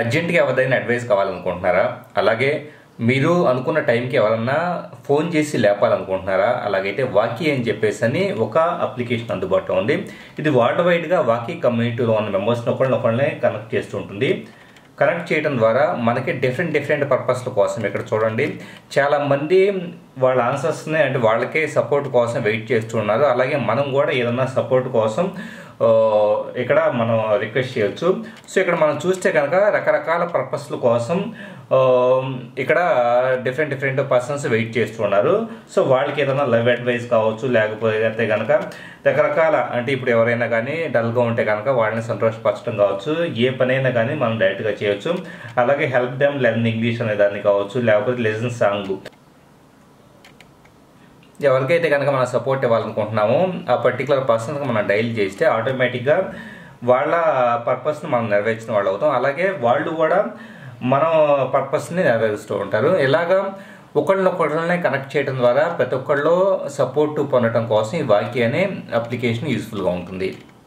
అర్జెంట్గా ఎవరిదైనా అడ్వైస్ కావాలనుకుంటున్నారా? అలాగే మీరు అనుకున్న టైంకి ఎవరన్నా ఫోన్ చేసి లేపాలనుకుంటున్నారా? అలాగైతే వాకీ అని చెప్పేసి అని ఒక అప్లికేషన్ అందుబాటులో ఉంది. ఇది వరల్డ్ వైడ్గా వాకీ కమ్యూనిటీలో ఉన్న మెంబర్స్ని ఒకళ్ళని ఒకళ్ళని కనెక్ట్ చేస్తూ ఉంటుంది. కనెక్ట్ చేయడం ద్వారా మనకి డిఫరెంట్ డిఫరెంట్ పర్పస్ల కోసం ఇక్కడ చూడండి. చాలా మంది వాళ్ళ ఆన్సర్స్ని అంటే వాళ్ళకే సపోర్ట్ కోసం వెయిట్ చేస్తున్నారు అలాగే మనం కూడా ఏదన్నా సపోర్ట్ కోసం ఇక్కడ మనం రిక్వెస్ట్ చేయొచ్చు. సో ఇక్కడ మనం చూస్తే కనుక రకరకాల పర్పస్ల కోసం ఇక్కడ డిఫరెంట్ డిఫరెంట్ పర్సన్స్ వెయిట్ చేస్తున్నారు సో వాళ్ళకి ఏదైనా లవ్ అడ్వైస్ కావచ్చు లేకపోతే కనుక రకరకాల అంటే ఇప్పుడు ఎవరైనా కానీ డల్గా ఉంటే కనుక వాళ్ళని సంతోషపరచడం కావచ్చు ఏ పనైనా కానీ మనం డైరెక్ట్గా చేయొచ్చు. అలాగే హెల్ప్ దెమ్ లెర్న్ ఇంగ్లీష్ అనే దాన్ని కావచ్చు లేకపోతే లెసన్ సాంగ్ ఎవరికైతే కనుక మనం సపోర్ట్ ఇవ్వాలనుకుంటున్నామో ఆ పర్టికులర్ పర్సన్కి మనం డైల్ చేస్తే ఆటోమేటిక్గా వాళ్ళ పర్పస్ని మనం నెరవేర్చిన వాళ్ళు అవుతాం. అలాగే వాళ్ళు కూడా మన పర్పస్ని నెరవేరుస్తూ ఉంటారు. ఇలాగా ఒకళ్ళనొకళ్ళనే కనెక్ట్ చేయడం ద్వారా ప్రతి ఒక్కళ్ళు సపోర్ట్ పొందడం కోసం ఈ వాక్య అనే అప్లికేషన్ యూస్ఫుల్గా ఉంటుంది.